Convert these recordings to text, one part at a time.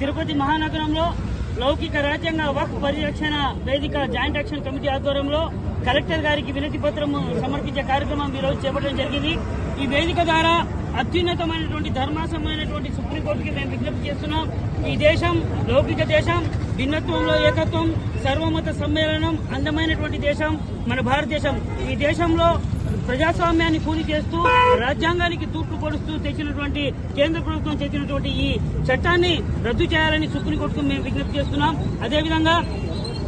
తిరుపతి మహానగరంలో లౌకిక రాజ్యాంగ వక్ పరిరక్షణ వేదిక జాయింట్ యాక్షన్ కమిటీ ఆధ్వర్యంలో కలెక్టర్ గారికి వినతి పత్రం సమర్పించే కార్యక్రమం ఈరోజు చేపట్టడం జరిగింది. ఈ వేదిక ద్వారా అత్యున్నతమైనటువంటి ధర్మాసమైనటువంటి సుప్రీంకోర్టుకి మేము విజ్ఞప్తి చేస్తున్నాం. ఈ దేశం లౌకిక దేశం భిన్నత్వంలో ఏకత్వం సర్వమత సమ్మేళనం అందమైనటువంటి దేశం మన భారతదేశం. ఈ దేశంలో ప్రజాస్వామ్యాన్ని కూలి చేస్తూ రాజ్యాంగానికి తూట్లు పొడుస్తూ తెచ్చినటువంటి కేంద్ర ప్రభుత్వం తెచ్చినటువంటి ఈ చట్టాన్ని రద్దు చేయాలని సుప్రీంకోర్టుకు మేము విజ్ఞప్తి చేస్తున్నాం. అదేవిధంగా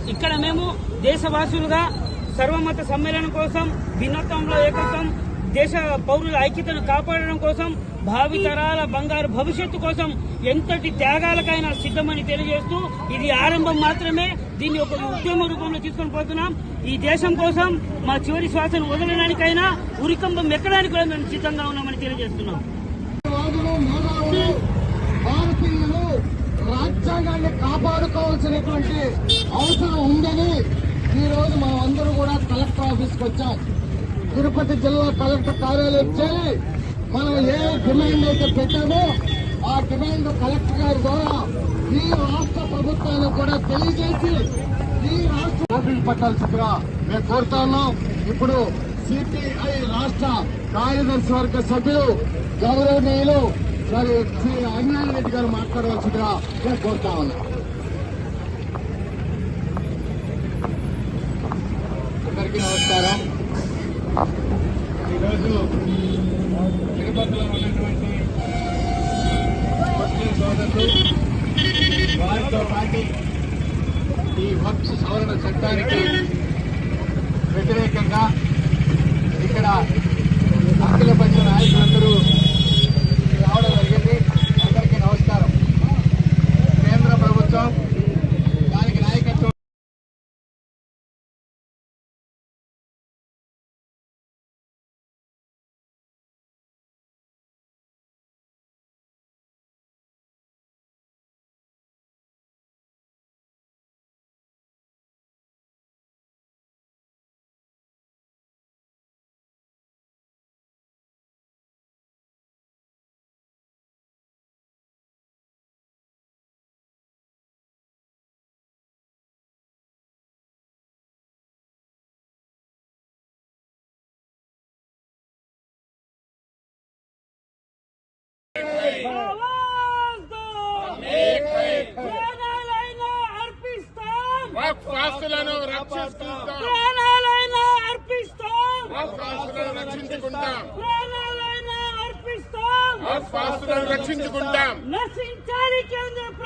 ఇక్కడ మేము దేశవాసులుగా సర్వమత సమ్మేళనం కోసం భిన్నత్వంలో ఏకత్వం దేశ పౌరుల ఐక్యతను కాపాడడం కోసం భావి తరాల బంగారు భవిష్యత్తు కోసం ఎంతటి త్యాగాలకైనా సిద్ధమని తెలియజేస్తూ ఇది ఆరంభం మాత్రమే. దీన్ని ఒక ఉద్యమ రూపంలో తీసుకొని పోతున్నాం. ఈ దేశం కోసం మా చివరి శ్వాసను వదలడానికైనా ఉరికంబం ఎక్కడానికి కూడా మేము సిద్ధంగా ఉన్నామని తెలియజేస్తున్నాం. భారతీయులు రాజ్యాంగాన్ని కాపాడుకోవాల్సినటువంటి అవసరం ఉందని ఈ రోజు మనం అందరూ కూడా కలెక్టర్ ఆఫీస్కి వచ్చాం. తిరుపతి జిల్లా కలెక్టర్ కార్యాలయం చేరి మనం ఏ డిమాండ్ అయితే పెట్టామో ఆ డిమాండ్ కలెక్టర్ గారి ద్వారా ఈ రాష్ట్ర ప్రభుత్వానికి కూడా తెలియజేసి ఈ రాష్ట్ర ఓపిక పట్టాల్సిందిగా మేము కోరుతా ఉన్నాం. ఇప్పుడు సిపిఐ రాష్ట్ర కార్యదర్శి వర్గ సభ్యులు గౌరవనీయులు మరి శ్రీ అన్యాయ రెడ్డి గారు మాట్లాడవలసిందిగా నేను కోరుతా ఉన్నాం. అందరికీ నమస్కారం. ఈరోజు ఉన్నటువంటి వారితో పాటు ఈ వక్స్ సవరణ చట్టానికి వ్యతిరేకంగా ఇక్కడ అఖిల పక్ష నాయకులందరూ రావడం జరిగింది అందరికీ నమస్కారం కేంద్ర ప్రభుత్వం దానికి నాయకత్వం ప్రాణాలైనా అర్పిస్తాం వక్ఫ్ ఆస్తులను రక్షిస్తుంటాం. ప్రాణాలైనా అర్పిస్తాం. వక్ఫ్ ఆస్తులను రక్షించుకుంటాం. ప్రాణాలైనా అర్పిస్తాం. వక్ఫ్ ఆస్తులను రక్షించుకుంటాం. నశించాలి కేంద్ర